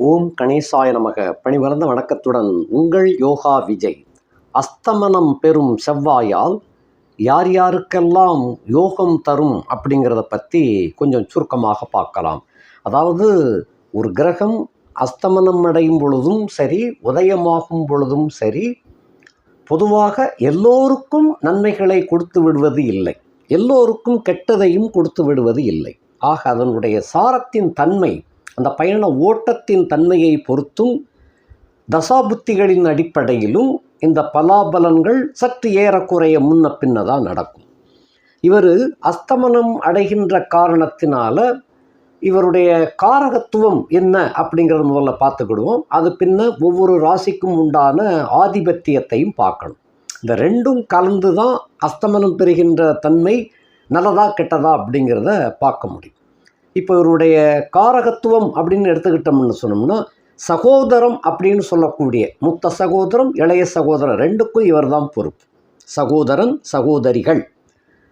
ஓம் கணேசாய நமக. பணிவளர்ந்த வணக்கத்துடன் உங்கள் யோகா விஜய். அஸ்தமனம் பெறும் செவ்வாயால் யார் யாருக்கெல்லாம் யோகம் தரும் அப்படிங்கிறத பற்றி கொஞ்சம் சுருக்கமாக பார்க்கலாம். அதாவது ஒரு கிரகம் அஸ்தமனம் அடையும் பொழுதும் சரி உதயமாகும் பொழுதும் சரி பொதுவாக எல்லோருக்கும் நன்மைகளை கொடுத்து விடுவது இல்லை. எல்லோருக்கும் கெட்டதையும் கொடுத்து விடுவது இல்லை. ஆக அதனுடைய சாரத்தின் தன்மை அந்த பயண ஓட்டத்தின் தன்மையை பொறுத்தும் தசாபுத்திகளின் அடிப்படையிலும் இந்த பலாபலன்கள் சற்று ஏறக்குறைய முன்ன பின்ன தான் நடக்கும். இவர் அஸ்தமனம் அடைகின்ற காரணத்தினால இவருடைய காரகத்துவம் என்ன அப்படிங்கிறத முதல்ல பார்த்துக்கிடுவோம். அது பின்ன ஒவ்வொரு ராசிக்கும் உண்டான ஆதிபத்தியத்தையும் பார்க்கணும். இந்த ரெண்டும் கலந்து தான் அஸ்தமனம் பெறுகின்ற தன்மை நல்லதா கெட்டதா அப்படிங்கிறத பார்க்க முடியும். இப்போ இவருடைய காரகத்துவம் அப்படின்னு எடுத்துக்கிட்டோம்னு சொன்னோம்னா சகோதரம் அப்படின்னு சொல்லக்கூடிய மூத்த சகோதரம் இளைய சகோதரன் ரெண்டுக்கும் இவர் தான் பொறுப்பு. சகோதரன் சகோதரிகள்.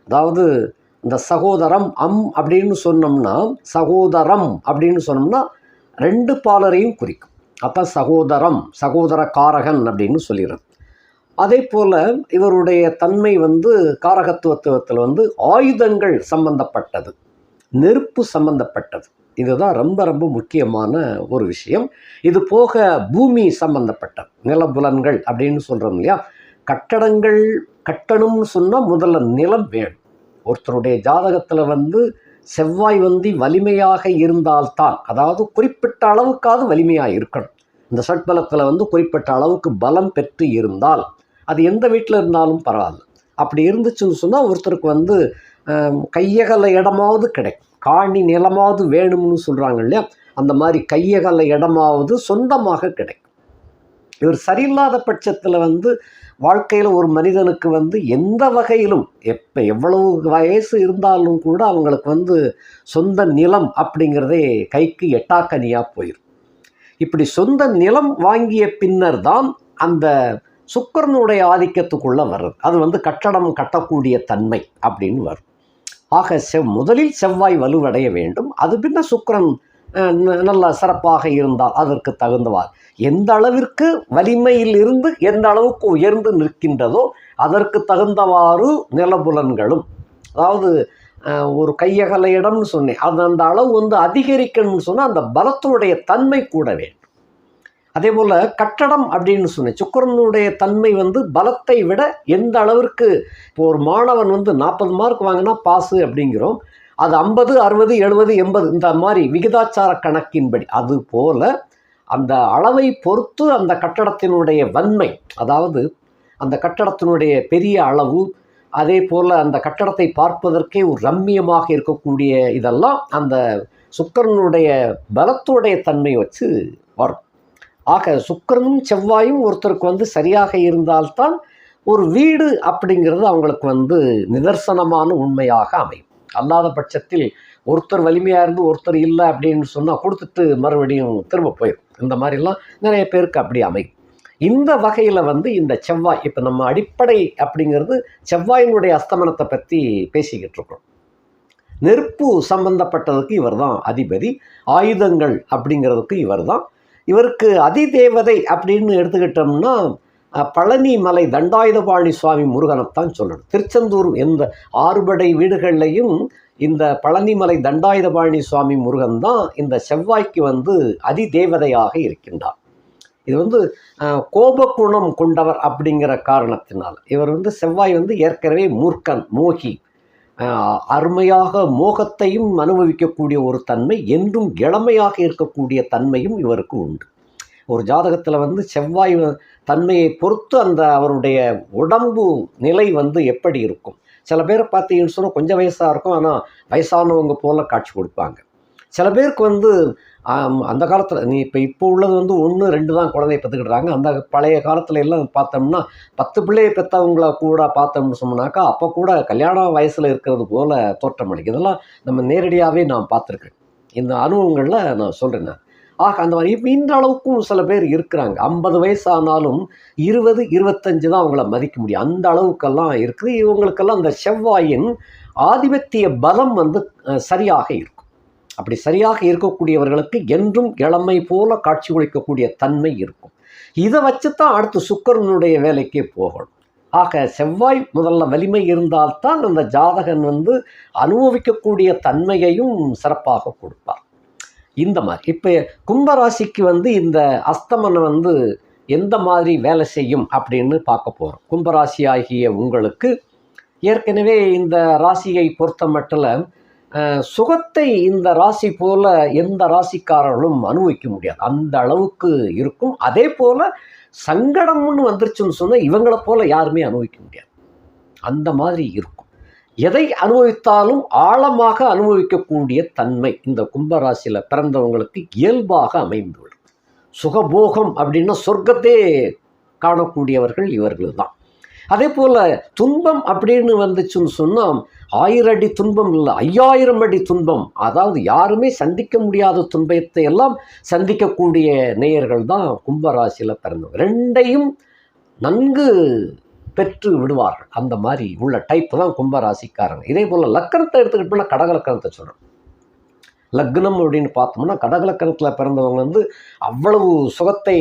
அதாவது இந்த சகோதரம் அம் அப்படின்னு சொன்னோம்னா சகோதரம் அப்படின்னு சொன்னோம்னா ரெண்டு பாலரையும் குறிக்கும். அப்போ சகோதரம் சகோதர காரகன் அப்படின்னு சொல்லிடுறது. அதே போல் இவருடைய தன்மை வந்து காரகத்துவத்துவத்தில் வந்து ஆயுதங்கள் சம்பந்தப்பட்டது. நெருப்பு சம்பந்தப்பட்டது. இதுதான் ரொம்ப ரொம்ப முக்கியமான ஒரு விஷயம். இது போக பூமி சம்பந்தப்பட்டது நிலபுலன்கள் அப்படின்னு சொல்கிறோம் இல்லையா? கட்டடங்கள் கட்டணும்னு சொன்னால் முதல்ல நிலம் வேணும். ஒருத்தருடைய ஜாதகத்தில் வந்து செவ்வாய் வந்து வலிமையாக இருந்தால்தான் அதாவது குறிப்பிட்ட அளவுக்காவது வலிமையாக இருக்கணும். இந்த சட்பலத்தில் வந்து குறிப்பிட்ட அளவுக்கு பலம் பெற்று இருந்தால் அது எந்த வீட்டில் இருந்தாலும் பரவாயில்ல. அப்படி இருந்துச்சுன்னு சொன்னால் ஒருத்தருக்கு வந்து கையகல இடமாவது கிடைக்கும். காணி நிலமாவது வேணும்னு சொல்கிறாங்க இல்லையா? அந்த மாதிரி கையகல இடமாவது சொந்தமாக கிடைக்கும். இவர் சரியில்லாத பட்சத்தில் வந்து வாழ்க்கையில் ஒரு மனிதனுக்கு வந்து எந்த வகையிலும் எப்போ எவ்வளவு வயசு இருந்தாலும் கூட அவங்களுக்கு வந்து சொந்த நிலம் அப்படிங்கிறதே கைக்கு எட்டாக்கனியாக போயிடும் இப்படி சொந்த நிலம் வாங்கிய பின்னர் தான் அந்த சுக்கரனுடைய ஆதிக்கத்துக்குள்ளே வர்றது. அது வந்து கட்டடம் கட்டக்கூடிய தன்மை அப்படின்னு வரும். ஆக செவ் முதலில் செவ்வாய் வலுவடைய வேண்டும். அது பின்ன சுக்கரன் நல்ல சிறப்பாக இருந்தால் அதற்கு தகுந்தவார் எந்த அளவிற்கு வலிமையில் இருந்து எந்த அளவுக்கு உயர்ந்து நிற்கின்றதோ அதற்கு தகுந்தவாறு நிலபுலன்களும் அதாவது ஒரு கையகல இடம்னு சொன்னேன். அது அந்த அளவு வந்து அதிகரிக்கணும்னு சொன்னால் அந்த பலத்தோடைய தன்மை கூட வேண்டும் அதே போல் கட்டடம் அப்படின்னு சொன்னேன். சுக்கரனுடைய தன்மை வந்து பலத்தை விட எந்த அளவிற்கு இப்போ ஒரு மாணவன் வந்து நாற்பது மார்க் வாங்கினா பாஸு அப்படிங்கிறோம். அது ஐம்பது அறுபது எழுபது எண்பது இந்த மாதிரி விகிதாச்சார கணக்கின்படி. அது போல் அந்த அளவை பொறுத்து அந்த கட்டடத்தினுடைய வன்மை அதாவது அந்த கட்டடத்தினுடைய பெரிய அளவு அதே போல் அந்த கட்டடத்தை பார்ப்பதற்கே ஒரு ரம்மியமாக இருக்கக்கூடிய இதெல்லாம் அந்த சுக்கரனுடைய பலத்துடைய தன்மை வச்சு வரும். ஆக சுக்கரனும் செவ்வாயும் ஒருத்தருக்கு வந்து சரியாக இருந்தால்தான் ஒரு வீடு அப்படிங்கிறது அவங்களுக்கு வந்து நிதர்சனமான உண்மையாக அமையும். அல்லாத பட்சத்தில் ஒருத்தர் வலிமையாக இருந்து ஒருத்தர் இல்லை அப்படின்னு சொன்னால் கொடுத்துட்டு மறுபடியும் திரும்ப போயிடும் இந்த மாதிரிலாம் நிறைய பேருக்கு அப்படி அமையும். இந்த வகையில் வந்து இந்த செவ்வாய் இப்போ நம்ம அடிப்படை அப்படிங்கிறது செவ்வாயினுடைய அஸ்தமனத்தை பற்றி பேசிக்கிட்டு இருக்கோம். நெருப்பு சம்பந்தப்பட்டதுக்கு இவர் தான் அதிபதி ஆயுதங்கள் அப்படிங்கிறதுக்கு இவர் தான் இவருக்கு அதிதேவதை அப்படின்னு எடுத்துக்கிட்டோம்னா பழனி மலை தண்டாயுதபாணி சுவாமி முருகனைத்தான் சொல்லணும். திருச்செந்தூர் எந்த ஆறுபடை வீடுகள்லையும் இந்த பழனிமலை தண்டாயுதபாணி சுவாமி முருகன் தான் இந்த செவ்வாய்க்கு வந்து அதிதேவதையாக இருக்கின்றார். இது வந்து கோபகுணம் கொண்டவர் அப்படிங்கிற காரணத்தினால் இவர் வந்து செவ்வாய் வந்து ஏற்கனவே மூர்க்கன் மோகி அருமையாக மோகத்தையும் அனுபவிக்கக்கூடிய ஒரு தன்மை என்றும் இளமையாக இருக்கக்கூடிய தன்மையும் இவருக்கு உண்டு. ஒரு ஜாதகத்தில் வந்து செவ்வாய் தன்மையை பொறுத்து அந்த அவருடைய உடம்பு நிலை வந்து எப்படி இருக்கும்? சில பேர் பார்த்தீங்கன்னு சொன்னால் கொஞ்சம் வயசாக இருக்கும் ஆனால் வயசானவங்க போல் காட்சி கொடுப்பாங்க. சில பேருக்கு வந்து அந்த காலத்தில் நீ இப்போ இப்போ உள்ளது வந்து ஒன்று ரெண்டு தான் குழந்தைய பெற்றுக்கிடுறாங்க அந்த பழைய காலத்தில் எல்லாம் பார்த்தோம்னா பத்து பிள்ளையை பெற்றவங்கள கூட பார்த்தோம்னு சொன்னாக்கா அப்போ கூட கல்யாண வயசில் இருக்கிறது போல் தோற்றம் அளிக்கும் இதெல்லாம் நம்ம நேரடியாகவே நான் பார்த்துருக்கேன். இந்த அனுபவங்களில் நான் சொல்கிறேன் நான். ஆக அந்த மாதிரி இப்போ இந்த அளவுக்கும் சில பேர் இருக்கிறாங்க. ஐம்பது வயசானாலும் இருபது இருபத்தஞ்சு தான் அவங்கள மதிக்க முடியும். அந்த அளவுக்கெல்லாம் இருக்குது. இவங்களுக்கெல்லாம் அந்த செவ்வாயின் ஆதிபத்திய பலம் வந்து சரியாக இருக்கும். அப்படி சரியாக இருக்கக்கூடியவர்களுக்கு என்றும் இளமை போல காட்சி ஒழிக்கக்கூடிய தன்மை இருக்கும். இதை வச்சு தான் அடுத்து சுக்கரனுடைய வேலைக்கே போகணும். ஆக செவ்வாய் முதல்ல வலிமை இருந்தால்தான் அந்த ஜாதகன் வந்து அனுபவிக்கக்கூடிய தன்மையையும் சிறப்பாக கொடுப்பார். இந்த மாதிரி. இப்போ கும்பராசிக்கு வந்து இந்த அஸ்தமனம் வந்து எந்த மாதிரி வேலை செய்யும் அப்படின்னு பார்க்க போகிறோம் கும்பராசி ஆகிய உங்களுக்கு ஏற்கனவே இந்த ராசியை பொறுத்த மட்டில் சுகத்தை இந்த ராசி போல எந்த ராசிக்காரர்களும் அனுபவிக்க முடியாது. அந்த அளவுக்கு இருக்கும். அதே போல் சங்கடம்னு வந்துருச்சுன்னு சொன்னால் இவங்களை போல யாருமே அனுபவிக்க முடியாது. அந்த மாதிரி இருக்கும். எதை அனுபவித்தாலும் ஆழமாக அனுபவிக்கக்கூடிய தன்மை இந்த கும்பராசியில் பிறந்தவங்களுக்கு இயல்பாக அமைந்துள்ளது. சுகபோகம் அப்படின்னா சொர்க்கத்தே காணக்கூடியவர்கள் இவர்கள் தான் அதே போல் துன்பம் அப்படின்னு வந்துச்சுன்னு சொன்னால் ஆயிரம் அடி துன்பம் இல்லை ஐயாயிரம் அடி துன்பம். அதாவது யாருமே சந்திக்க முடியாத துன்பத்தை எல்லாம் சந்திக்கக்கூடிய நேயர்கள் தான் கும்பராசியில் பிறந்தவங்க. ரெண்டையும் நன்கு பெற்று விடுவார்கள். அந்த மாதிரி உள்ள டைப் தான் கும்பராசிக்காரங்க. இதே போல் லக்கணத்தை எடுத்துக்கிட்டோம்னா கடகலக்கணத்தை சொல்கிறோம் லக்னம் அப்படின்னு பார்த்தோம்னா கடகலக்கணத்தில் பிறந்தவங்க வந்து அவ்வளவு சுகத்தை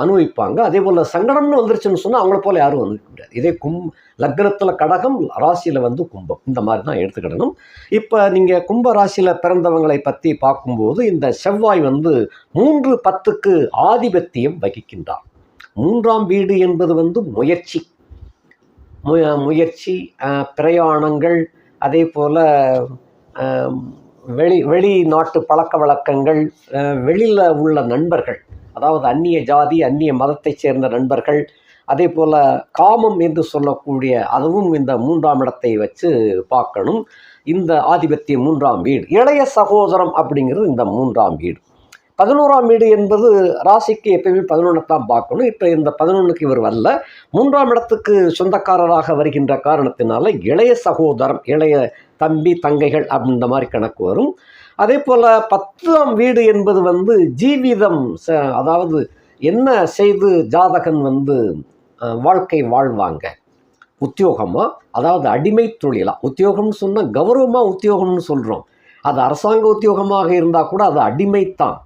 அனுபவிப்பாங்க. அதே போல் சங்கடம்னு வந்துருச்சுன்னு சொன்னால் அவங்கள போல் யாரும் அனுபவிக்க முடியாது. இதே கும் லக்னத்தில் கடகம் ராசியில் வந்து கும்பம். இந்த மாதிரி தான் எடுத்துக்கிடணும். இப்போ நீங்கள் கும்ப ராசியில் பிறந்தவங்களை பற்றி பார்க்கும்போது இந்த செவ்வாய் வந்து மூன்று பத்துக்கு ஆதிபத்தியம் வகிக்கின்றார். மூன்றாம் வீடு என்பது வந்து முயற்சி. மு முயற்சி பிரயாணங்கள் அதே போல் வெளி வெளிநாட்டு பழக்க வழக்கங்கள் வெளியில் உள்ள நண்பர்கள். அதாவது அந்நிய ஜாதி அந்நிய மதத்தைச் சேர்ந்த நண்பர்கள் அதே போல் காமம் என்று சொல்லக்கூடிய அதுவும் இந்த மூன்றாம் இடத்தை வச்சு பார்க்கணும். இந்த ஆதிபத்திய மூன்றாம் வீடு இளைய சகோதரம் அப்படிங்கிறது இந்த மூன்றாம் வீடு. பதினோராம் வீடு என்பது ராசிக்கு எப்பயுமே பதினொன்று தான் பார்க்கணும். இப்போ இந்த பதினொன்றுக்கு இவர் வரல. மூன்றாம் இடத்துக்கு சொந்தக்காரராக வருகின்ற காரணத்தினால இளைய சகோதரம் இளைய தம்பி தங்கைகள் அப்படின்ற மாதிரி கணக்கு வரும். அதே போல் பத்தாம் வீடு என்பது வந்து ஜீவிதம் அதாவது என்ன செய்து ஜாதகன் வந்து வாழ்க்கை வாழ்வாங்க? உத்தியோகமாக அதாவது அடிமை தொழிலாக உத்தியோகம்னு சொன்னால் கௌரவமாக உத்தியோகம்னு சொல்கிறோம் அது அரசாங்க உத்தியோகமாக இருந்தால் கூட அது அடிமைத்தான்.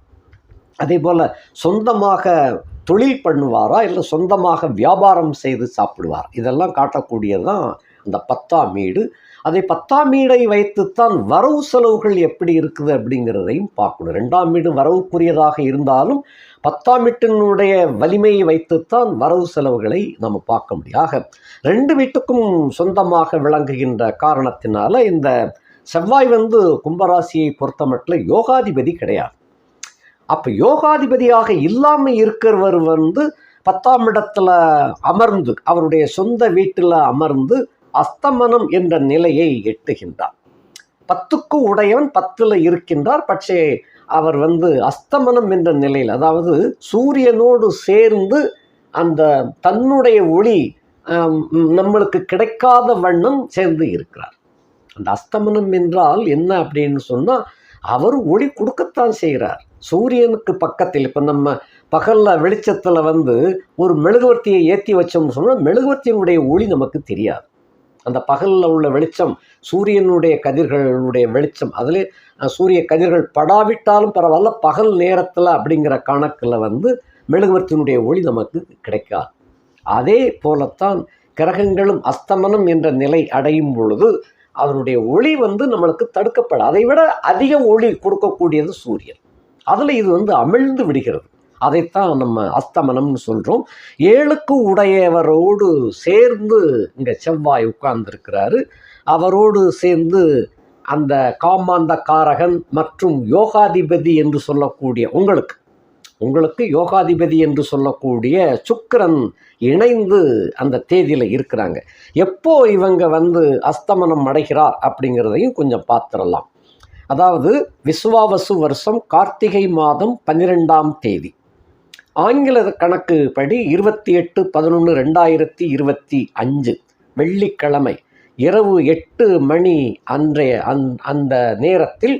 அதே போல் சொந்தமாக தொழில் பண்ணுவாரா இல்லை சொந்தமாக வியாபாரம் செய்து சாப்பிடுவார்? இதெல்லாம் காட்டக்கூடியது தான் அந்த பத்தாம் வீடு. அதை பத்தாம் வீடை வைத்துத்தான் வரவு செலவுகள் எப்படி இருக்குது அப்படிங்கிறதையும் பார்க்கணும். ரெண்டாம் வீடு வரவுக்குரியதாக இருந்தாலும் பத்தாம் வீட்டினுடைய வலிமையை வைத்துத்தான் வரவு செலவுகளை நம்ம பார்க்க முடியாக ரெண்டு வீட்டுக்கும் சொந்தமாக விளங்குகின்ற காரணத்தினால இந்த செவ்வாய் வந்து கும்பராசியை பொறுத்தமட்டில் யோகாதிபதி கிடையாது. அப்போ யோகாதிபதியாக இல்லாமல் இருக்கிறவர் வந்து பத்தாம் இடத்துல அமர்ந்து அவருடைய சொந்த வீட்டில் அமர்ந்து அஸ்தமனம் என்ற நிலையை எட்டுகின்றார். பத்துக்கு உடையவன் பத்தில் இருக்கின்றார் பட்சே அவர் வந்து அஸ்தமனம் என்ற நிலையில் அதாவது சூரியனோடு சேர்ந்து அந்த தன்னுடைய ஒளி நம்மளுக்கு கிடைக்காத வண்ணம் சேர்ந்து இருக்கிறார். அந்த அஸ்தமனம் என்றால் என்ன அப்படின்னு சொன்னால் அவர் ஒளி கொடுக்கத்தான் செய்கிறார். சூரியனுக்கு பக்கத்தில் இப்போ நம்ம பகலில் வெளிச்சத்தில் வந்து ஒரு மெழுகுவர்த்தியை ஏற்றி வச்சோம்னு சொன்னால் மெழுகுவர்த்தியினுடைய ஒளி நமக்கு தெரியாது. அந்த பகலில் உள்ள வெளிச்சம் சூரியனுடைய கதிர்களுடைய வெளிச்சம் அதில் சூரிய கதிர்கள் படாவிட்டாலும் பரவாயில்ல பகல் நேரத்தில் அப்படிங்கிற கணக்கில் வந்து மெழுகுவர்த்தியினுடைய ஒளி நமக்கு கிடைக்காது. அதே போலத்தான் கிரகங்களும் அஸ்தமனம் என்ற நிலை அடையும் பொழுது அதனுடைய ஒளி வந்து நம்மளுக்கு தடுக்கப்பட அதை விட அதிக ஒளி கொடுக்கக்கூடியது சூரியன். அதில் இது வந்து அமிழ்ந்து விடுகிறது. அதைத்தான் நம்ம அஸ்தமனம்னு சொல்கிறோம் ஏழுக்கு உடையவரோடு சேர்ந்து இங்கே செவ்வாய் உட்கார்ந்துருக்கிறாரு. அவரோடு சேர்ந்து அந்த காமாந்த காரகன் மற்றும் யோகாதிபதி என்று சொல்லக்கூடிய உங்களுக்கு உங்களுக்கு யோகாதிபதி என்று சொல்லக்கூடிய சுக்கரன் இணைந்து அந்த தேதியில் இருக்கிறாங்க. எப்போ இவங்க வந்து அஸ்தமனம் அடைகிறார் அப்படிங்கிறதையும் கொஞ்சம் பார்த்துடலாம். அதாவது விஸ்வாவசு வருஷம் கார்த்திகை மாதம் பன்னிரெண்டாம் தேதி. ஆங்கில கணக்கு படி இருபத்தி எட்டு பதினொன்று ரெண்டாயிரத்தி இருபத்தி அஞ்சு வெள்ளிக்கிழமை இரவு எட்டு மணி அன்றைய அந் அந்த நேரத்தில்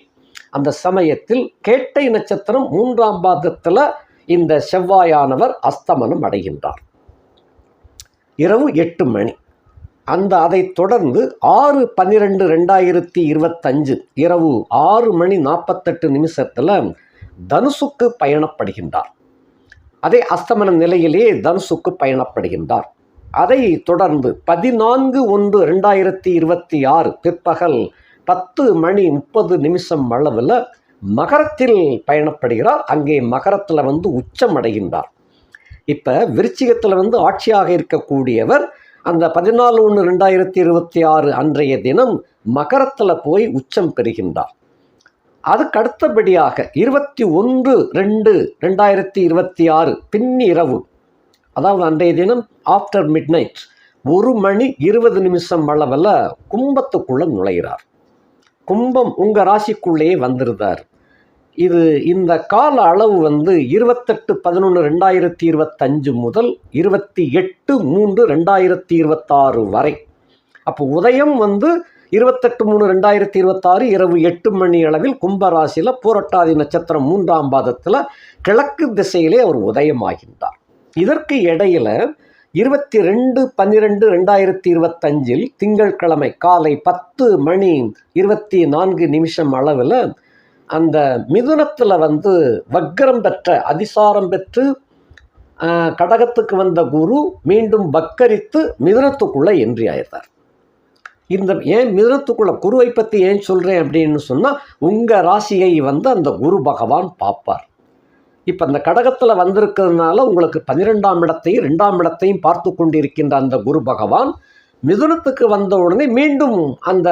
அந்த சமயத்தில் கேட்டை நட்சத்திரம் மூன்றாம் பாதத்தில் இந்த செவ்வாயானவர் அஸ்தமனம் அடைகின்றார். இரவு எட்டு மணி. அந்த அதைத் தொடர்ந்து ஆறு பன்னிரெண்டு ரெண்டாயிரத்தி இருபத்தஞ்சு இரவு ஆறு மணி நாற்பத்தெட்டு நிமிஷத்தில் தனுசுக்கு பயணப்படுகின்றார். அதே அஸ்தமன நிலையிலே தனுசுக்கு பயணப்படுகின்றார். அதை தொடர்ந்து பதினான்கு ஒன்று ரெண்டாயிரத்தி இருபத்தி ஆறு பிற்பகல் பத்து மணி முப்பது நிமிஷம் அளவில் மகரத்தில் பயணப்படுகிறார். அங்கே மகரத்தில் வந்து உச்சம் அடைகின்றார் இப்போ விருச்சிகத்தில் வந்து ஆட்சியாக இருக்கக்கூடியவர் அந்த பதினாலு ஒன்று ரெண்டாயிரத்தி இருபத்தி ஆறு அன்றைய தினம் மகரத்தில் போய் உச்சம் பெறுகின்றார். அதுக்கு அடுத்தபடியாக இருபத்தி ஒன்று ரெண்டு ரெண்டாயிரத்தி இருபத்தி ஆறு பின்னிரவு அதாவது அன்றைய தினம் ஆஃப்டர் மிட் நைட் ஒரு மணி இருபது நிமிஷம் அளவில் கும்பத்துக்குள்ளே நுழைகிறார் கும்பம் உங்கள் ராசிக்குள்ளேயே வந்துருந்தார் இது இந்த கால அளவு வந்து இருபத்தெட்டு பதினொன்று ரெண்டாயிரத்தி இருபத்தஞ்சு முதல் இருபத்தி எட்டு மூன்று ரெண்டாயிரத்தி இருபத்தாறு வரை. அப்போ உதயம் வந்து இருபத்தெட்டு மூணு ரெண்டாயிரத்தி இருபத்தாறு இரவு எட்டு மணி அளவில் கும்பராசியில் பூரட்டாதி நட்சத்திரம் மூன்றாம் பாதத்தில் கிழக்கு திசையிலே அவர் உதயமாகின்றார். இதற்கு இடையில இருபத்தி ரெண்டு பன்னிரெண்டு ரெண்டாயிரத்தி இருபத்தஞ்சில் திங்கட்கிழமை காலை பத்து மணி இருபத்தி நான்கு நிமிஷம் அளவில் அந்த மிதுனத்தில் வந்து வக்கரம் பெற்ற அதிசாரம் பெற்று கடகத்துக்கு வந்த குரு மீண்டும் வக்கரித்து மிதுனத்துக்குள்ளே என்றி ஆயிடுறார் இந்த ஏன் மிதுனத்துக்குள்ள குருவை பற்றி ஏன் சொல்கிறேன் அப்படின்னு சொன்னால் உங்கள் ராசியை வந்து அந்த குரு பகவான் பார்ப்பார். இப்போ அந்த கடகத்தில் வந்திருக்கிறதுனால உங்களுக்கு பன்னிரெண்டாம் இடத்தையும் ரெண்டாம் இடத்தையும் பார்த்து கொண்டிருக்கின்ற அந்த குரு பகவான் மிதுனத்துக்கு வந்த உடனே மீண்டும் அந்த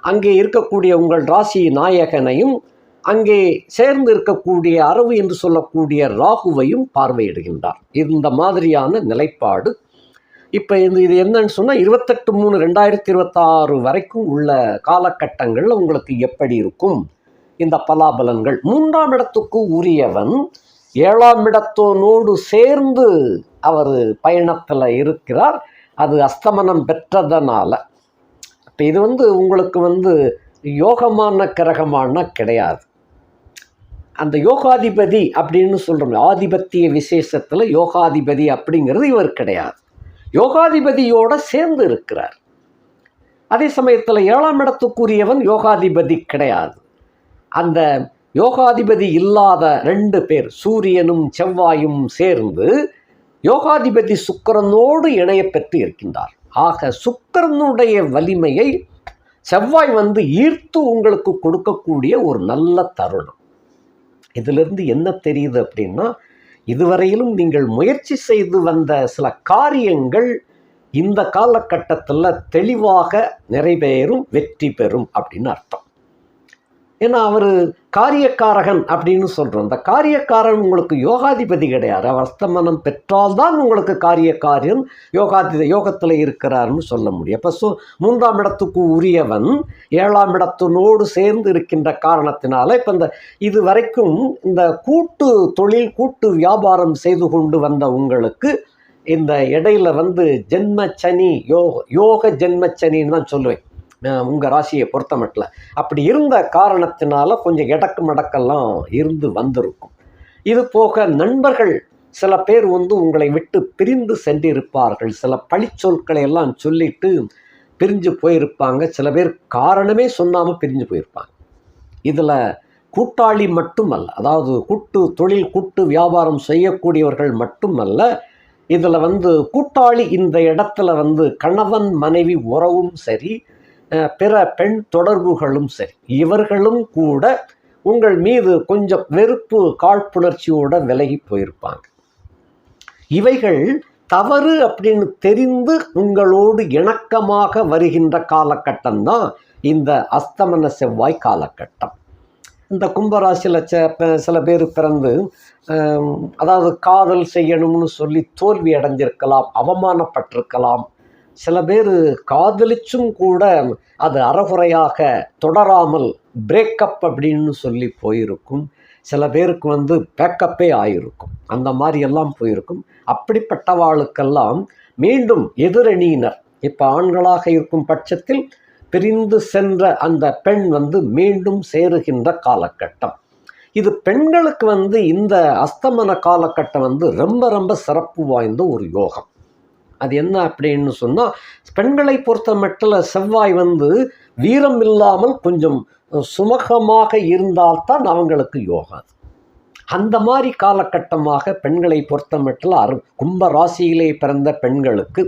அங்கே இருக்கக்கூடிய உங்கள் ராசி நாயகனையும் அங்கே சேர்ந்து இருக்கக்கூடிய அரவு என்று சொல்லக்கூடிய ராகுவையும் பார்வையிடுகின்றார். இந்த மாதிரியான நிலைப்பாடு இப்போ இது இது என்னன்னு சொன்னால் இருபத்தெட்டு மூணு ரெண்டாயிரத்தி இருபத்தாறு வரைக்கும் உள்ள காலகட்டங்களில் உங்களுக்கு எப்படி இருக்கும்? இந்த பலாபலன்கள். மூன்றாம் இடத்துக்கு உரியவன் ஏழாம் இடத்தோனோடு சேர்ந்து அவர் பயணத்தில் இருக்கிறார். அது அஸ்தமனம் பெற்றதனால. இப்போ இது வந்து உங்களுக்கு வந்து யோகமான கிரகமான கிடையாது. அந்த யோகாதிபதி அப்படின்னு சொல்கிறோம் ஆதிபத்திய விசேஷத்தில் யோகாதிபதி அப்படிங்கிறது இவர் கிடையாது. யோகாதிபதியோடு சேர்ந்து இருக்கிறார். அதே சமயத்தில் ஏழாம் இடத்துக்குரியவன் யோகாதிபதி கிடையாது. அந்த யோகாதிபதி இல்லாத ரெண்டு பேர் சூரியனும் செவ்வாயும் சேர்ந்து யோகாதிபதி சுக்கரனோடு இணைய பெற்று இருக்கின்றார். ஆக சுக்கரனுடைய வலிமையை செவ்வாய் வந்து ஈர்த்து உங்களுக்கு கொடுக்கக்கூடிய ஒரு நல்ல தருணம். இதிலிருந்து என்ன தெரியுது அப்படின்னா இதுவரையிலும் நீங்கள் முயற்சி செய்து வந்த சில காரியங்கள் இந்த காலகட்டத்தில் தெளிவாக நிறைவேறும் வெற்றி பெறும் அப்படின்னு அர்த்தம். ஏன்னா அவர் காரியக்காரகன் அப்படின்னு சொல்கிறோம் அந்த காரியக்காரன் உங்களுக்கு யோகாதிபதி கிடையாது. அவர் அஸ்தமனம் பெற்றால்தான் உங்களுக்கு காரியக்காரியன் யோகாதி யோகத்தில் இருக்கிறார்னு சொல்ல முடியும். அப்போ சு மூன்றாம் இடத்துக்கு உரியவன் ஏழாம் இடத்தினோடு சேர்ந்து இருக்கின்ற காரணத்தினால இப்போ இந்த இது வரைக்கும் இந்த கூட்டு தொழில் கூட்டு வியாபாரம் செய்து கொண்டு வந்த உங்களுக்கு இந்த இடையில வந்து ஜென்மச்சனி யோக யோக ஜென்மச்சனின்னு தான் சொல்லுவேன். உங்கள் ராசியை பொறுத்த மட்டும் அப்படி இருந்த காரணத்தினால கொஞ்சம் இடக்கு மடக்கெல்லாம் இருந்து வந்திருக்கும். இது போக நண்பர்கள் சில பேர் வந்து உங்களை விட்டு பிரிந்து சென்றிருப்பார்கள். சில பழிச்சொற்களை எல்லாம் சொல்லிட்டு பிரிஞ்சு போயிருப்பாங்க. சில பேர் காரணமே சொன்னாமல் பிரிஞ்சு போயிருப்பாங்க. இதில் கூட்டாளி மட்டுமல்ல அதாவது கூட்டு தொழில் கூட்டு வியாபாரம் செய்யக்கூடியவர்கள் மட்டுமல்ல இதில் வந்து கூட்டாளி இந்த இடத்துல வந்து கணவன் மனைவி உறவும் சரி பிற பெண் தொடர்புகளும் சரி. இவர்களும் கூட உங்கள் மீது கொஞ்சம் வெறுப்பு காழ்ப்புணர்ச்சியோட விலகி போயிருப்பாங்க. இவைகள் தவறு அப்படின்னு தெரிந்து உங்களோடு இணக்கமாக வருகின்ற காலகட்டம்தான் இந்த அஸ்தமன செவ்வாய் காலகட்டம். இந்த கும்பராசியில் ச சில பேர் பிறந்து அதாவது காதல் செய்யணும்னு சொல்லி தோல்வி அடைஞ்சிருக்கலாம் அவமானப்பட்டிருக்கலாம் சில பேர் காதலிச்சும் கூட அது அறகுறையாக தொடராமல் பிரேக்கப் அப்படின்னு சொல்லி போயிருக்கும். சில பேருக்கு வந்து பேக்கப்பே ஆயிருக்கும். அந்த மாதிரியெல்லாம் போயிருக்கும். அப்படிப்பட்டவாளுக்கெல்லாம் மீண்டும் எதிரணியினர். இப்போ ஆண்களாக இருக்கும் பட்சத்தில் பிரிந்து சென்ற அந்த பெண் வந்து மீண்டும் சேருகின்ற காலகட்டம். இது பெண்களுக்கு வந்து இந்த அஸ்தமன காலகட்டம் வந்து ரொம்ப ரொம்ப சிறப்பு வாய்ந்த ஒரு யோகம். அது என்ன அப்படின்னு சொன்னால் பெண்களை பொறுத்த மட்டில் செவ்வாய் வந்து வீரம் இல்லாமல் கொஞ்சம் சுமகமாக இருந்தால்தான் அவங்களுக்கு யோகா அந்த மாதிரி காலகட்டமாக பெண்களை பொறுத்த மட்டில் அரு கும்ப ராசியிலே பிறந்த பெண்களுக்கு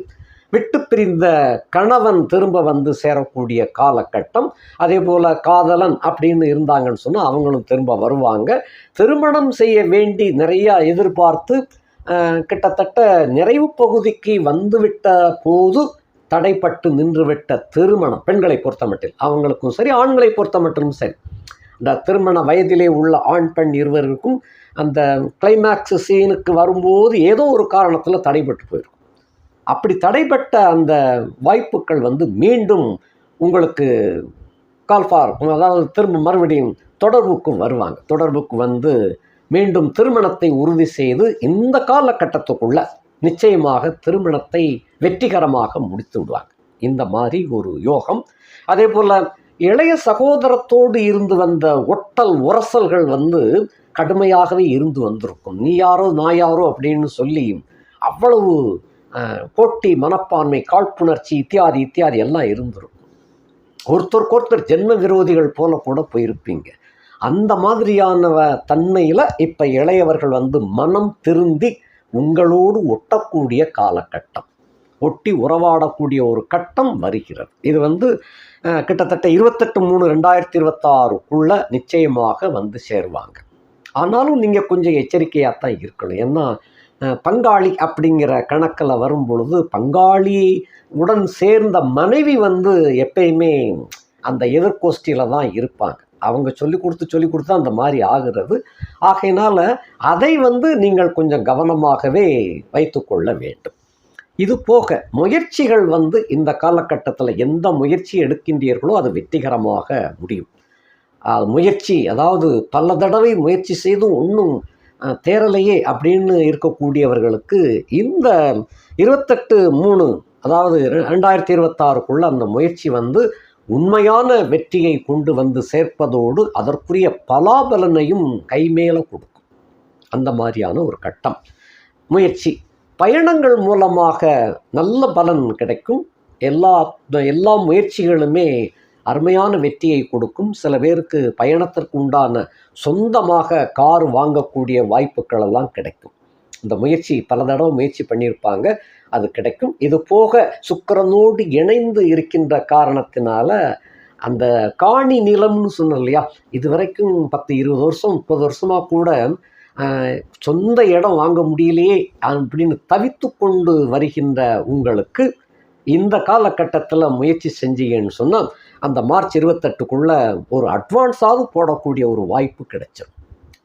விட்டு பிரிந்த கணவன் திரும்ப வந்து சேரக்கூடிய காலகட்டம் அதே போல் காதலன் அப்படின்னு இருந்தாங்கன்னு சொன்னால் அவங்களும் திரும்ப வருவாங்க. திருமணம் செய்ய வேண்டி நிறையா எதிர்பார்த்து கிட்டத்தட்ட நிறைவு பகுதிக்கு வந்துவிட்ட போது தடைப்பட்டு நின்றுவிட்ட திருமணம் பெண்களை பொறுத்தமட்டில் அவங்களுக்கும் சரி ஆண்களை பொறுத்த மட்டும் சரி. இந்த திருமண வயதிலே உள்ள ஆண் பெண் இருவருக்கும் அந்த கிளைமேக்ஸ் சீனுக்கு வரும்போது ஏதோ ஒரு காரணத்தில் தடைபட்டு போயிருக்கும் அப்படி தடைப்பட்ட அந்த வாய்ப்புகள் வந்து மீண்டும் உங்களுக்கு கால்ஃபார் அதாவது திரும்ப மறுபடியும் தொடர்புக்கும் வருவாங்க. தொடர்புக்கு வந்து மீண்டும் திருமணத்தை உறுதி செய்து இந்த காலகட்டத்துக்குள்ள நிச்சயமாக திருமணத்தை வெற்றிகரமாக முடித்து விடுவாங்க. இந்த மாதிரி ஒரு யோகம். அதே போல் இளைய சகோதரத்தோடு இருந்து வந்த ஒட்டல் உரசல்கள் வந்து கடுமையாகவே இருந்து வந்திருக்கும். நீ யாரோ நான் யாரோ அப்படின்னு சொல்லி அவ்வளவு போட்டி மனப்பான்மை காழ்ப்புணர்ச்சி இத்தியாதி இத்தியாதி எல்லாம் இருந்திருக்கும். ஒருத்தருக்கு ஒருத்தர் ஜென்ம விரோதிகள் போல கூட போயிருப்பீங்க. அந்த மாதிரியானவ தன்மையில் இப்போ இளையவர்கள் வந்து மனம் திருந்தி உங்களோடு ஒட்டக்கூடிய காலகட்டம் ஒட்டி உறவாடக்கூடிய ஒரு கட்டம் வருகிறது. இது வந்து கிட்டத்தட்ட இருபத்தெட்டு மூணு ரெண்டாயிரத்தி இருபத்தாறுக்குள்ள நிச்சயமாக வந்து சேருவாங்க. ஆனாலும் நீங்கள் கொஞ்சம் எச்சரிக்கையாக தான் இருக்கணும். ஏன்னா பங்காளி அப்படிங்கிற கணக்கில் வரும் பொழுது பங்காளி உடன் சேர்ந்த மனைவி வந்து எப்பயுமே அந்த எதிர்கோஷ்டியில் தான் இருப்பாங்க. அவங்க சொல்லி கொடுத்து சொல்லி கொடுத்து அந்த மாதிரி ஆகிறது. ஆகையினால் அதை வந்து நீங்கள் கொஞ்சம் கவனமாகவே வைத்துக்கொள்ள வேண்டும். இது போக முயற்சிகள் வந்து இந்த காலகட்டத்தில் எந்த முயற்சி எடுக்கின்றீர்களோ அது வெற்றிகரமாக முடியும். முயற்சி அதாவது பல தடவை முயற்சி செய்தும் ஒன்றும் தேரலையே அப்படின்னு இருக்கக்கூடியவர்களுக்கு இந்த இருபத்தெட்டு மூணு அதாவது ரெண்டாயிரத்தி இருபத்தாறுக்குள்ள அந்த முயற்சி வந்து உண்மையான வெற்றியை கொண்டு வந்து சேர்ப்பதோடு அதற்குரிய பலாபலனையும் கைமேல கொடுக்கும். அந்த மாதிரியான ஒரு கட்டம். முயற்சி. பயணங்கள் மூலமாக நல்ல பலன் கிடைக்கும். எல்லா எல்லா முயற்சிகளுமே அருமையான வெற்றியை கொடுக்கும். சில பேருக்கு பயணத்திற்கு உண்டான சொந்தமாக கார் வாங்கக்கூடிய வாய்ப்புகள் எல்லாம் கிடைக்கும். இந்த முயற்சி பல தடவை முயற்சி பண்ணியிருப்பாங்க. அது கிடைக்கும். இது போக சுக்கிரனோடு இணைந்து இருக்கின்ற காரணத்தினால அந்த காணி நிலம்னு சொன்னோம் இல்லையா? இது வரைக்கும் பத்து இருபது வருஷம் முப்பது வருஷமாக கூட சொந்த இடம் வாங்க முடியலையே அப்படின்னு தவித்து கொண்டு வருகின்ற உங்களுக்கு இந்த காலகட்டத்தில் முயற்சி செஞ்சீங்கன்னு சொன்னால் அந்த மார்ச் இருபத்தெட்டுக்குள்ளே ஒரு அட்வான்ஸாவது போடக்கூடிய ஒரு வாய்ப்பு கிடைச்சிடும்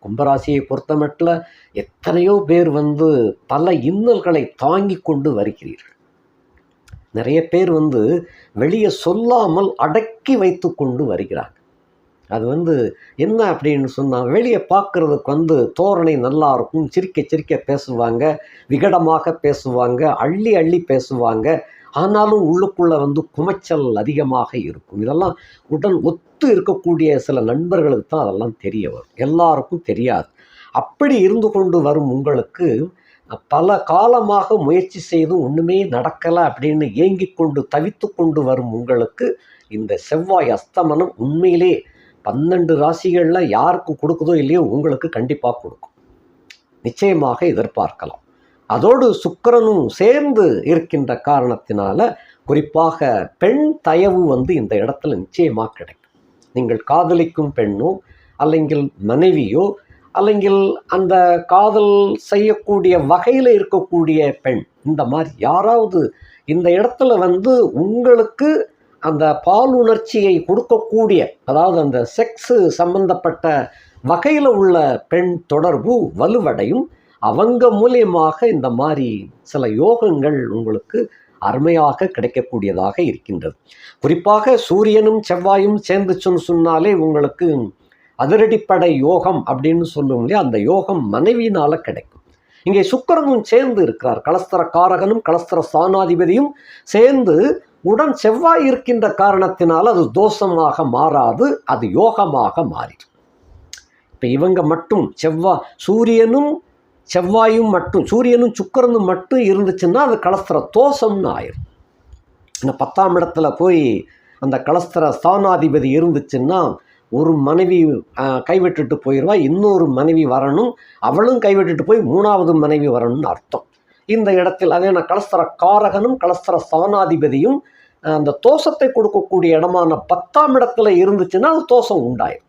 கும்பராசியை பொறுத்தமட்டில் எத்தனையோ பேர் வந்து பல இன்னல்களை தாங்கி கொண்டு வருகிறீர்கள். நிறைய பேர் வந்து வெளியே சொல்லாமல் அடக்கி வைத்து கொண்டு வருகிறாங்க. அது வந்து என்ன அப்படின்னு சொன்னால் வெளியே பார்க்குறதுக்கு வந்து தோரணை நல்லா இருக்கும் சிரிக்க சிரிக்க பேசுவாங்க விகடமாக பேசுவாங்க அள்ளி அள்ளி பேசுவாங்க. ஆனாலும் உள்ளுக்குள்ளே வந்து குமைச்சல் அதிகமாக இருக்கும். இதெல்லாம் உடன் ஒத்து இருக்கக்கூடிய சில நண்பர்களுக்கு தான் அதெல்லாம் தெரிய வரும். எல்லாருக்கும் தெரியாது. அப்படி இருந்து கொண்டு வரும் உங்களுக்கு பல காலமாக முயற்சி செய்தும் ஒன்றுமே நடக்கலை அப்படின்னு ஏங்கி கொண்டு தவித்து கொண்டு வரும் உங்களுக்கு இந்த செவ்வாய் அஸ்தமனம் உண்மையிலே பன்னெண்டு ராசிகளில் யாருக்கு கொடுக்குதோ இல்லையோ உங்களுக்கு கண்டிப்பாக கொடுக்கும். நிச்சயமாக எதிர்பார்க்கலாம். அதோடு சுக்கரனும் சேர்ந்து இருக்கின்ற காரணத்தினால குறிப்பாக பெண் தயவு வந்து இந்த இடத்துல நிச்சயமாக கிடைக்கும். நீங்கள் காதலிக்கும் பெண்ணோ அல்லங்கில் மனைவியோ அல்லங்கில் அந்த காதல் செய்யக்கூடிய வகையில் இருக்கக்கூடிய பெண் இந்த மாதிரி யாராவது இந்த இடத்துல வந்து உங்களுக்கு அந்த பால் உணர்ச்சியை கொடுக்கக்கூடிய அதாவது அந்த செக்ஸு சம்பந்தப்பட்ட வகையில் உள்ள பெண் தொடர்பு வலுவடையும். அவங்க மூலியமாக இந்த மாதிரி சில யோகங்கள் உங்களுக்கு அருமையாக கிடைக்கக்கூடியதாக இருக்கின்றது. குறிப்பாக சூரியனும் செவ்வாயும் சேர்ந்துச்சுன்னு சொன்னாலே உங்களுக்கு அதிரடிப்படை யோகம் அப்படின்னு சொல்லும் இல்லையா? அந்த யோகம் மனைவியினால் கிடைக்கும். இங்கே சுக்கரனும் சேர்ந்து இருக்கிறார். கலஸ்தர காரகனும் கலஸ்தர ஸ்தானாதிபதியும் சேர்ந்து உடன் செவ்வாய் இருக்கின்ற காரணத்தினால் அது தோஷமாக மாறாது அது யோகமாக மாறிடும். இப்போ இவங்க மட்டும் செவ்வாய் சூரியனும் செவ்வாயும் மட்டும் சூரியனும் சுக்கரனும் மட்டும் இருந்துச்சுன்னா அது கலஸ்திர தோஷம்னு ஆயிரும். இந்த பத்தாம் இடத்துல போய் அந்த கலஸ்திர ஸ்தானாதிபதி இருந்துச்சுன்னா ஒரு மனைவி கைவிட்டுட்டு போயிடுவா இன்னொரு மனைவி வரணும் அவளும் கைவிட்டுட்டு போய் மூணாவது மனைவி வரணும்னு அர்த்தம். இந்த இடத்தில் அதே நான் கலஸ்தர காரகனும் கலஸ்தர ஸ்தானாதிபதியும் அந்த தோஷத்தை கொடுக்கக்கூடிய இடமான பத்தாம் இடத்துல இருந்துச்சுன்னா அது தோஷம் உண்டாயிரும்.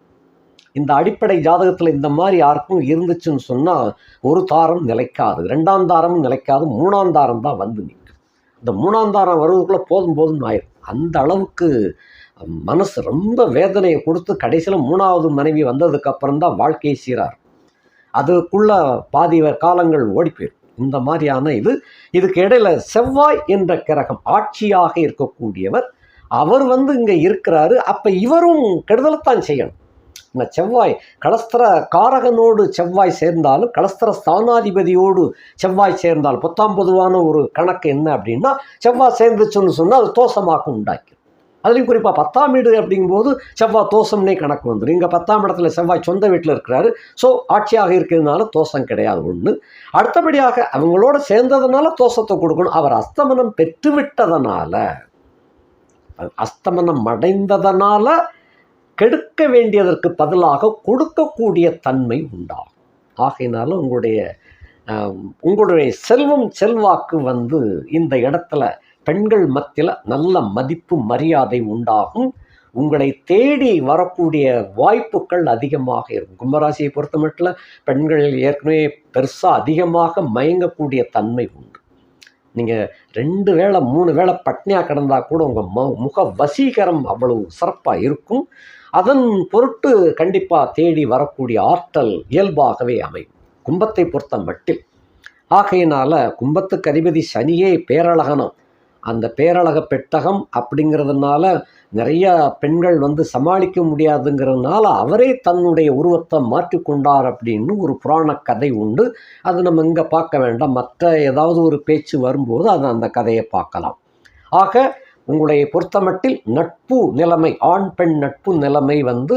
இந்த அடிப்படை ஜாதகத்தில் இந்த மாதிரி யாருக்கும் இருந்துச்சுன்னு சொன்னால் ஒரு தாரம் நிலைக்காது. ரெண்டாம் தாரமும் நிலைக்காது. மூணாம் தாரம் தான் வந்து நிற்கும். இந்த மூணாம் தாரம் வருவதுக்குள்ளே போதும் போதும் ஆயிரும். அந்த அளவுக்கு மனசு ரொம்ப வேதனையை கொடுத்து கடைசியில் மூணாவது மனைவி வந்ததுக்கப்புறம் தான் வாழ்க்கையை சீரார் அதுக்குள்ள பாதி காலங்கள் ஓடி போயிடும் இந்த மாதிரியான இது இதுக்கு இடையில செவ்வாய் என்ற கிரகம் ஆட்சியாக இருக்கக்கூடியவர் அவர் வந்து இங்கே இருக்கிறாரு. அப்போ இவரும் கெடுதலைத்தான் செய்யணும். செவ்வாய் கலஸ்திர காரகனோடு செவ்வாய் சேர்ந்தாலும் கலஸ்திர ஸ்தானாதிபதியோடு செவ்வாய் சேர்ந்தால் பத்தாம் பொதுவான ஒரு கணக்கு என்ன அப்படின்னா செவ்வாய் சேர்ந்துச்சுன்னு சொன்னால் அது தோஷமாக்கும் உண்டாக்கி அதுலேயும் குறிப்பாக பத்தாம் வீடு அப்படிங்கும்போது செவ்வாய் தோஷம்னே கணக்கு வந்துடும் இங்கே பத்தாம் இடத்துல செவ்வாய் சொந்த வீட்டில் இருக்கிறாரு. ஸோ ஆட்சியாக இருக்கிறதுனால தோஷம் கிடையாது ஒன்று அடுத்தபடியாக அவங்களோட சேர்ந்ததுனால தோஷத்தை கொடுக்கணும். அவர் அஸ்தமனம் பெற்றுவிட்டதனால அஸ்தமனம் அடைந்ததனால கெடுக்க வேண்டியதற்கு பதிலாக கொடுக்கக்கூடிய தன்மை உண்டாகும் ஆகையினால உங்களுடைய உங்களுடைய செல்வம் செல்வாக்கு வந்து இந்த இடத்துல பெண்கள் மத்தியில் நல்ல மதிப்பு மரியாதை உண்டாகும். உங்களை தேடி வரக்கூடிய வாய்ப்புகள் அதிகமாக இருக்கும். கும்பராசியை பொறுத்த மட்டும் பெண்கள் ஏற்கனவே பெருசாக அதிகமாக மயங்கக்கூடிய தன்மை உண்டு. நீங்கள் ரெண்டு வேளை மூணு வேளை பட்னியாக கிடந்தால் கூட உங்கள் ம முக வசீகரம் அவ்வளவு சிறப்பாக இருக்கும். அதன் பொருட்டு கண்டிப்பாக தேடி வரக்கூடிய ஆற்றல் இயல்பாகவே அமையும். கும்பத்தை பொறுத்த மட்டில். ஆகையினால கும்பத்துக்கு அதிபதி சனியே பேரழகனம். அந்த பேரழக பெட்டகம் அப்படிங்கிறதுனால நிறைய பெண்கள் வந்து சமாளிக்க முடியாதுங்கிறதுனால அவரே தன்னுடைய உருவத்தை மாற்றிக்கொண்டார் அப்படின்னு ஒரு புராண கதை உண்டு. அது நம்ம இங்கே பார்க்க வேண்டாம். மற்ற ஏதாவது ஒரு பேச்சு வரும்போது அது அந்த கதையை பார்க்கலாம். ஆக உங்களுடைய பொறுத்தமட்டில் நட்பு நிலைமை ஆண் பெண் நட்பு நிலைமை வந்து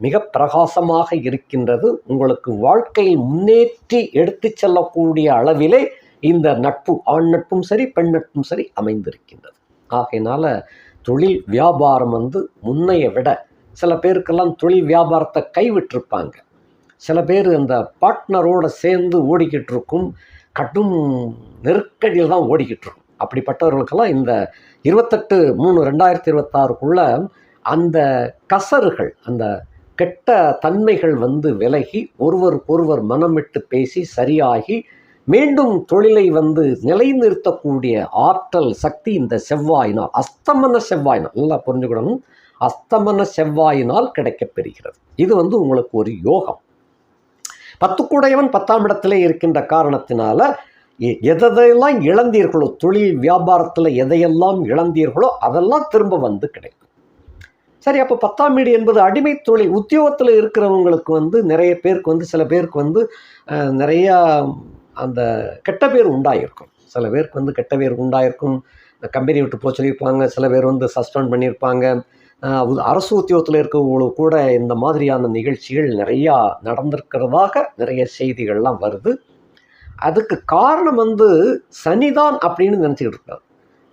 மிக பிரகாசமாக இருக்கின்றது. உங்களுக்கு வாழ்க்கையில் முன்னேற்றி எடுத்து செல்லக்கூடிய அளவிலே இந்த நட்பு ஆண் நட்பும் சரி பெண் நட்பும் சரி அமைந்திருக்கின்றது. ஆகையினால தொழில் வியாபாரம் வந்து முன்னைய விட சில பேருக்கெல்லாம் தொழில் வியாபாரத்தை கைவிட்டிருப்பாங்க. சில பேர் அந்த பார்ட்னரோடு சேர்ந்து ஓடிக்கிட்டு இருக்கும் கடும் நெருக்கடியில் தான் ஓடிக்கிட்டு இருக்கும் அப்படிப்பட்டவர்களுக்கெல்லாம் இந்த இருபத்தெட்டு மூணு ரெண்டாயிரத்தி இருபத்தாறுக்குள்ள அந்த கசறுகள் அந்த கெட்ட தன்மைகள் வந்து விலகி ஒருவருக்கொருவர் மனம் விட்டு பேசி சரியாகி மீண்டும் தொழிலை வந்து நிலைநிறுத்தக்கூடிய ஆற்றல் சக்தி இந்த செவ்வாயினால் அஸ்தமன செவ்வாயினால் நல்லா புரிஞ்சுக்கிடணும் அஸ்தமன செவ்வாயினால் கிடைக்கப் பெறுகிறது இது வந்து உங்களுக்கு ஒரு யோகம். பத்துக்குடையவன் பத்தாம் இடத்திலே இருக்கின்ற காரணத்தினால எதையெல்லாம் இழந்தீர்களோ தொழில் வியாபாரத்தில் எதையெல்லாம் இழந்தீர்களோ அதெல்லாம் திரும்ப வந்து கிடைக்கும். சரி அப்போ பத்தாம் வீடு என்பது அடிமை தொழில். உத்தியோகத்தில் இருக்கிறவங்களுக்கு வந்து நிறைய பேருக்கு வந்து சில பேருக்கு வந்து நிறையா அந்த கெட்ட பேர் உண்டாயிருக்கும். சில பேருக்கு வந்து கெட்ட பேர் உண்டாயிருக்கும். கம்பெனி விட்டு போக சொல்லியிருப்பாங்க. சில பேர் வந்து சஸ்பெண்ட் பண்ணியிருப்பாங்க. அரசு உத்தியோகத்தில் இருக்கிறவங்களுக்கு கூட இந்த மாதிரியான நிகழ்ச்சிகள் நிறையா நடந்திருக்கிறதாக நிறைய செய்திகள்லாம் வருது. அதுக்கு காரணம் வந்து சனிதான் அப்படின்னு நினச்சிக்கிட்டு இருக்காரு.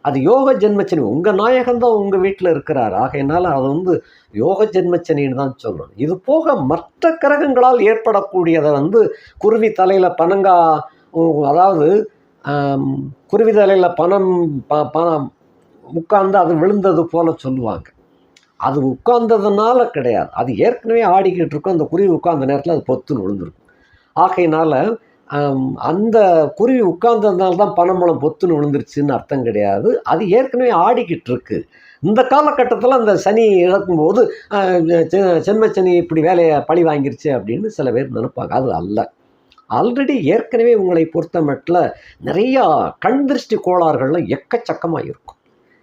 அது யோக ஜென்மச்சனி உங்கள் நாயகன் தான் உங்கள் வீட்டில் இருக்கிறார். ஆகையினால அது வந்து யோக ஜென்மச்சனின்னு தான் சொல்லணும். இது போக மற்ற கிரகங்களால் ஏற்படக்கூடியதை வந்து குருவி தலையில் பனங்கா அதாவது குருவி தலையில் பணம் ப பணம் உட்கார்ந்து அது விழுந்தது போல சொல்லுவாங்க. அது உட்கார்ந்ததுனால கிடையாது. அது ஏற்கனவே ஆடிக்கிட்டு இருக்கும். அந்த குருவி உட்கார்ந்த நேரத்தில் அது பொத்துன்னு விழுந்திருக்கும். ஆகையினால அந்த குருவி உட்கார்ந்ததுனால தான் பனம்பழம் பொத்துன்னு விழுந்துருச்சுன்னு அர்த்தம் கிடையாது. அது ஏற்கனவே ஆடிக்கிட்டு இருக்கு இந்த காலகட்டத்தில் அந்த சனி இழக்கும்போது ஆஹ், செ- சென்மச்சனி இப்படி வேலையை பழி வாங்கிருச்சு அப்படின்னு சில பேர் நினைப்பாங்க. அது அல்ல. ஆல்ரெடி ஏற்கனவே உங்களை பொறுத்த மட்டில் நிறையா கண் திருஷ்டி கோளாறுகள்லாம் எக்கச்சக்கமாக இருக்கும்.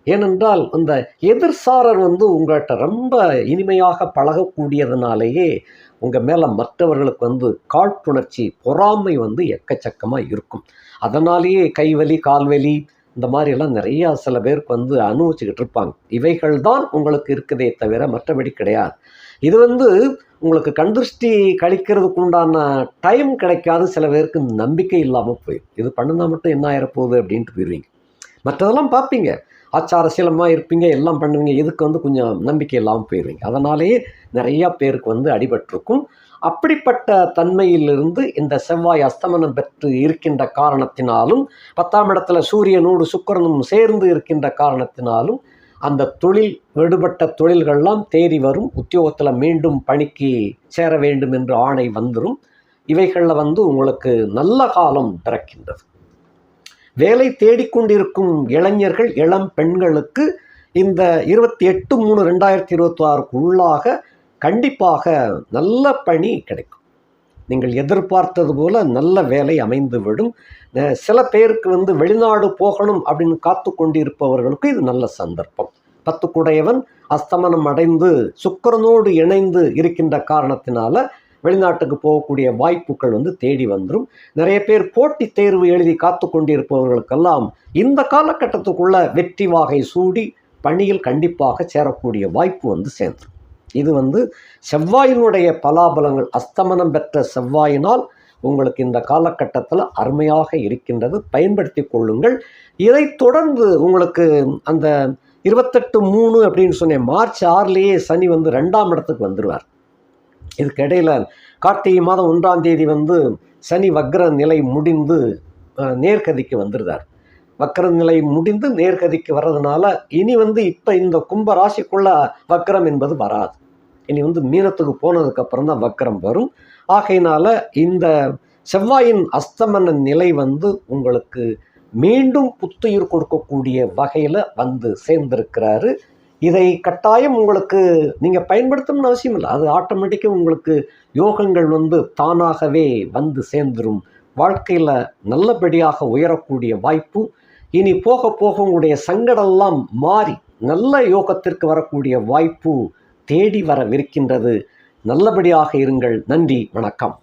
ஏனென்றால் அந்த எதிர்சாரர் வந்து உங்கள்கிட்ட ரொம்ப இனிமையாக பழகக்கூடியதுனாலேயே உங்கள் மேலே மற்றவர்களுக்கு வந்து காழ்ப்புணர்ச்சி பொறாமை வந்து எக்கச்சக்கமாக இருக்கும். அதனாலேயே கைவலி கால்வலி இந்த மாதிரியெல்லாம் நிறையா சில பேருக்கு வந்து அனுபவிச்சுக்கிட்டு இருப்பாங்க. இவைகள் தான் உங்களுக்கு இருக்குதே தவிர மற்றபடி கிடையாது. இது வந்து உங்களுக்கு கண்திருஷ்டி கழிக்கிறதுக்கு உண்டான டைம் கிடைக்காது. சில பேருக்கு நம்பிக்கை இல்லாமல் போயிடும். இது பண்ணுனா மட்டும் என்ன ஆயிரப்போகுது அப்படின்ட்டு போயிடுவீங்க மற்றதெல்லாம் பார்ப்பீங்க. ஆச்சாரசீலமாக இருப்பீங்க எல்லாம் பண்ணுவீங்க இதுக்கு வந்து கொஞ்சம் நம்பிக்கை இல்லாமல் போயிடுவீங்க அதனாலேயே நிறையா பேருக்கு வந்து அடிபட்டிருக்கும். அப்படிப்பட்ட தன்மையிலிருந்து இந்த செவ்வாய் அஸ்தமனம் பெற்று இருக்கின்ற காரணத்தினாலும் பத்தாம் இடத்துல சூரியனோடு சுக்கிரனும் சேர்ந்து இருக்கின்ற காரணத்தினாலும் அந்த தொழில் விடுபட்ட தொழில்கள்லாம் தேறி வரும். உத்தியோகத்தில் மீண்டும் பணிக்கு சேர வேண்டும் என்று ஆணை வந்துடும் இவைகளில் வந்து உங்களுக்கு நல்ல காலம் பிறக்கின்றது. வேலை தேடிக்கொண்டிருக்கும் இளைஞர்கள் இளம் பெண்களுக்கு இந்த இருபத்தி எட்டு மூணு ரெண்டாயிரத்தி இருபத்தி ஆறுக்கு உள்ளாக கண்டிப்பாக நல்ல பணி கிடைக்கும். நீங்கள் எதிர்பார்த்தது போல நல்ல வேலை அமைந்து விடும் சில பேருக்கு வந்து வெளிநாடு போகணும் அப்படின்னு காத்து கொண்டிருப்பவர்களுக்கு இது நல்ல சந்தர்ப்பம். பத்துக்குடையவன் அஸ்தமனம் அடைந்து சுக்கரனோடு இணைந்து இருக்கின்ற காரணத்தினால வெளிநாட்டுக்கு போகக்கூடிய வாய்ப்புகள் வந்து தேடி வந்துடும் நிறைய பேர் போட்டித் தேர்வு எழுதி காத்து கொண்டிருப்பவர்களுக்கெல்லாம் இந்த காலகட்டத்துக்குள்ள வெற்றி வாகை சூடி பணியில் கண்டிப்பாக சேரக்கூடிய வாய்ப்பு வந்து சேர்ந்துடும் இது வந்து செவ்வாயினுடைய பலாபலங்கள் அஸ்தமனம் பெற்ற செவ்வாயினால் உங்களுக்கு இந்த காலகட்டத்தில் அருமையாக இருக்கின்றது. பயன்படுத்தி கொள்ளுங்கள். இதைத் தொடர்ந்து உங்களுக்கு அந்த இருபத்தெட்டு மூணு அப்படின்னு சொன்னேன் மார்ச் ஆறுலேயே சனி வந்து ரெண்டாம் இடத்துக்கு வந்துடுவார் இதுக்கு கார்த்திகை மாதம் ஒன்றாம் தேதி வந்து சனி வக்ர நிலை முடிந்து நேர்கதிக்கு வந்துடுறார். வக்ர நிலை முடிந்து நேர்கதிக்கு வர்றதுனால இனி வந்து இப்போ இந்த கும்ப ராசிக்குள்ள வக்ரம் என்பது வராது. இனி வந்து மீனத்துக்கு போனதுக்கப்புறம் தான் வக்ரம் வரும். ஆகையினால இந்த செவ்வாயின் அஸ்தமன நிலை வந்து உங்களுக்கு மீண்டும் புத்துயிர் கொடுக்கக்கூடிய வகையில் வந்து சேர்ந்திருக்கிறாரு. இதை கட்டாயம் உங்களுக்கு நீங்கள் பயன்படுத்தணும்னு அவசியம் இல்லை. அது ஆட்டோமேட்டிக்காக உங்களுக்கு யோகங்கள் வந்து தானாகவே வந்து சேர்ந்துடும் வாழ்க்கையில் நல்லபடியாக உயரக்கூடிய வாய்ப்பு. இனி போக போக உங்களுடைய சங்கடெல்லாம் மாறி நல்ல யோகத்திற்கு வரக்கூடிய வாய்ப்பு தேடி வரவிருக்கின்றது நல்லபடியாக இருங்கள். நன்றி. வணக்கம்.